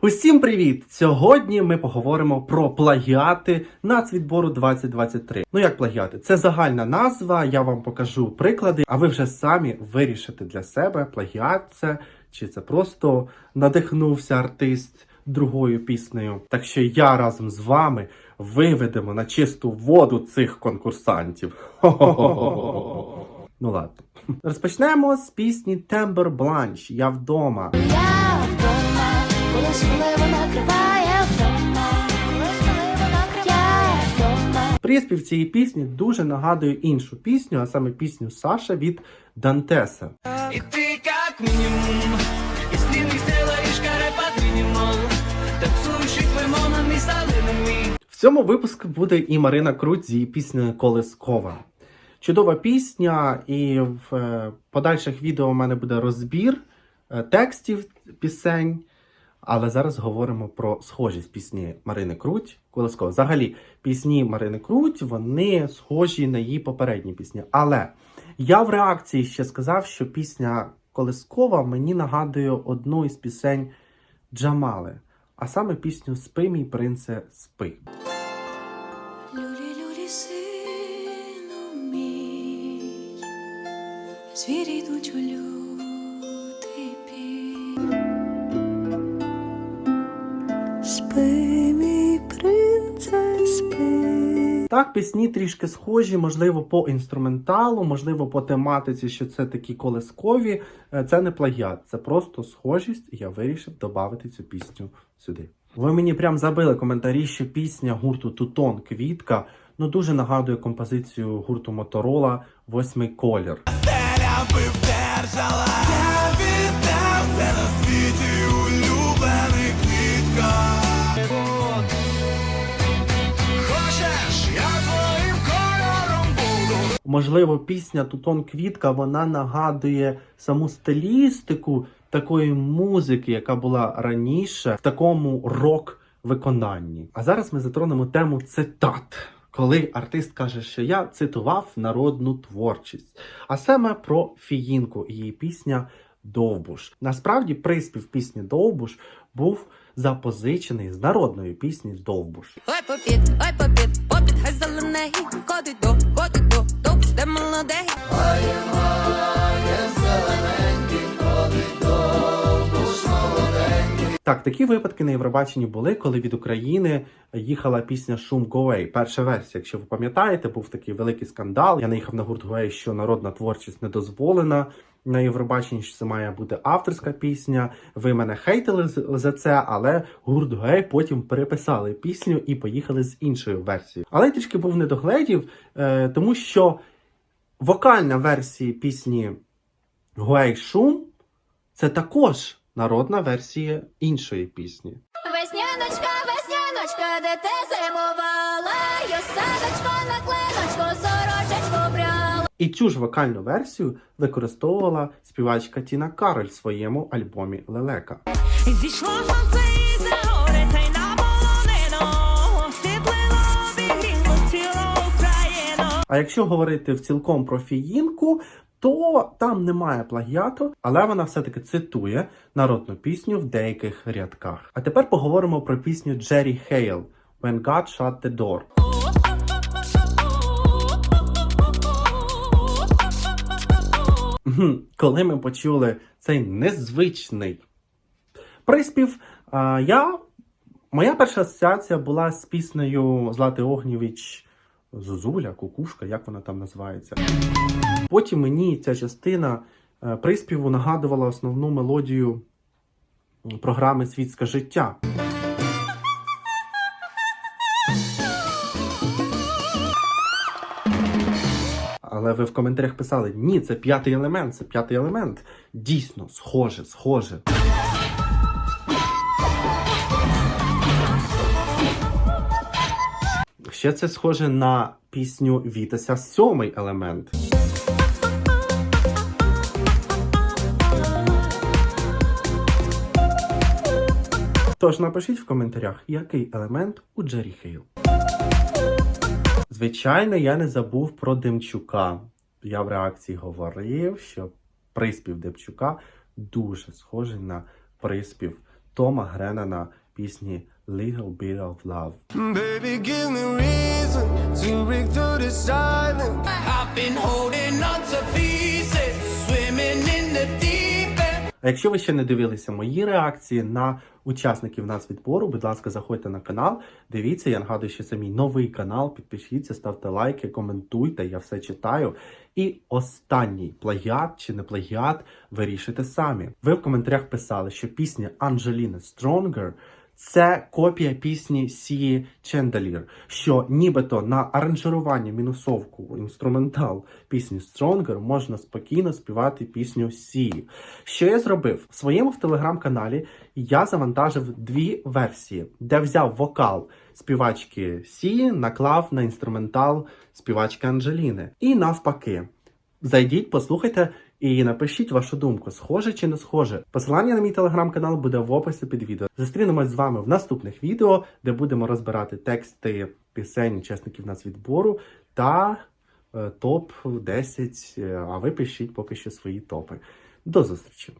Усім привіт! Сьогодні ми поговоримо про плагіати нацвідбору 2023. Ну як плагіати? Це загальна назва. Я вам покажу приклади, а ви вже самі вирішите для себе плагіат це чи це просто надихнувся артист другою піснею. Так що я разом з вами виведемо на чисту воду цих конкурсантів. Ну ладно. Розпочнемо з пісні Tember Blanche Я вдома. Я вдома, коли сміливо накриває вдома, коли сміливо накриває я вдома. Приспів цієї пісні дуже нагадує іншу пісню, а саме пісню Саша від Дантеса. И ты как минимум Из длинных сделаешь каре под минимал Танцуешь лимонами сталинами В цьому випуску буде і Марина Круть з її піснею Колискова. Чудова пісня, і в е, подальших відео у мене буде розбір е, текстів пісень. Але зараз говоримо про схожість пісні Марини Круть Колискова. Взагалі, пісні Марини Круть вони схожі на її попередні пісні. Але я в реакції ще сказав, що пісня Колискова мені нагадує одну із пісень Джамали, а саме пісню Спи, мій принце, спи. Звірі йдуть у лютий мій принце, спи. Так, пісні трішки схожі, можливо, по інструменталу, можливо, по тематиці, що це такі колискові. Е, Це не плагіат, це просто схожість, і я вирішив додати цю пісню сюди. Ви мені прям забили коментарі, що пісня гурту Тутон Квітка ну дуже нагадує композицію гурту Моторола Восьмий колір. Теля би вдержала Можливо, пісня Тутон Квітка вона нагадує саму стилістику такої музики, яка була раніше в такому рок-виконанні. А зараз ми затронемо тему цитат. Коли артист каже, що я цитував народну творчість, а саме про фіїнку і її пісня Довбуш. Насправді, приспів пісні Довбуш був запозичений з народної пісні Довбуш. Ой, попід, ой, попід, попід, хай зелений, ходить до, ходить до, де молодий. Так, такі випадки на Євробаченні були, коли від України їхала пісня Шум Гоей. Перша версія, якщо ви пам'ятаєте, був такий великий скандал. Я наїхав на гурт Гоей, що народна творчість не дозволена на Євробаченні, що це має бути авторська пісня. Ви мене хейтили за це, але гурт Гоей потім переписали пісню і поїхали з іншою версією. Але трішки був недогледів, е, тому що вокальна версія пісні Гоей Шум це також народна версія іншої пісні. Весняночка, весняночка, де ти зимувала, я садочко на клиночку, сорочечку брала. І цю ж вокальну версію використовувала співачка Тіна Кароль в своєму альбомі Лелека. Зійшло сонце із загори, та й на А якщо говорити в цілком про фіїнку, то там немає плагіату, але вона все-таки цитує народну пісню в деяких рядках. А тепер поговоримо про пісню Джері Хейл When God Shut the Door. Коли ми почули цей незвичний приспів, я, моя перша асоціація була з піснею Злати Огнєвіч Зозуля, Кукушка, як вона там називається. Потім мені ця частина е, приспіву нагадувала основну мелодію програми Світське життя. Але ви в коментарях писали: ні, це п'ятий елемент, це п'ятий елемент. Дійсно, схоже, схоже. Ще це схоже на пісню Вітася сьомий елемент. Тож напишіть в коментарях, який елемент у Джері Хейл. Звичайно, я не забув про Демчука. Я в реакції говорив, що приспів Демчука дуже схожий на приспів Тома Гренана пісні Little Bit of Love. Baby, give me reason to break through the silence. I've been holding on to pieces, swimming in the deep end. А якщо ви ще не дивилися мої реакції на учасників нацвідбору, будь ласка, заходьте на канал, дивіться, я нагадую, що це мій новий канал. Підпишіться, ставте лайки, коментуйте, я все читаю. І останній плагіат чи не плагіат вирішите самі. Ви в коментарях писали, що пісня Анджеліни Stronger це копія пісні Сії Чендалір, що нібито на аранжирування мінусовку інструментал пісні Stronger можна спокійно співати пісню Сії. Що я зробив? В своєму в телеграм-каналі я завантажив дві версії, де взяв вокал співачки Сії, наклав на інструментал співачки Анджеліни. І навпаки. Зайдіть, послухайте і напишіть вашу думку, схоже чи не схоже. Посилання на мій телеграм-канал буде в описі під відео. Зустрінемось з вами в наступних відео, де будемо розбирати тексти пісень учасників нацвідбору та е, топ 10. е, А ви пишіть поки що свої топи. До зустрічі!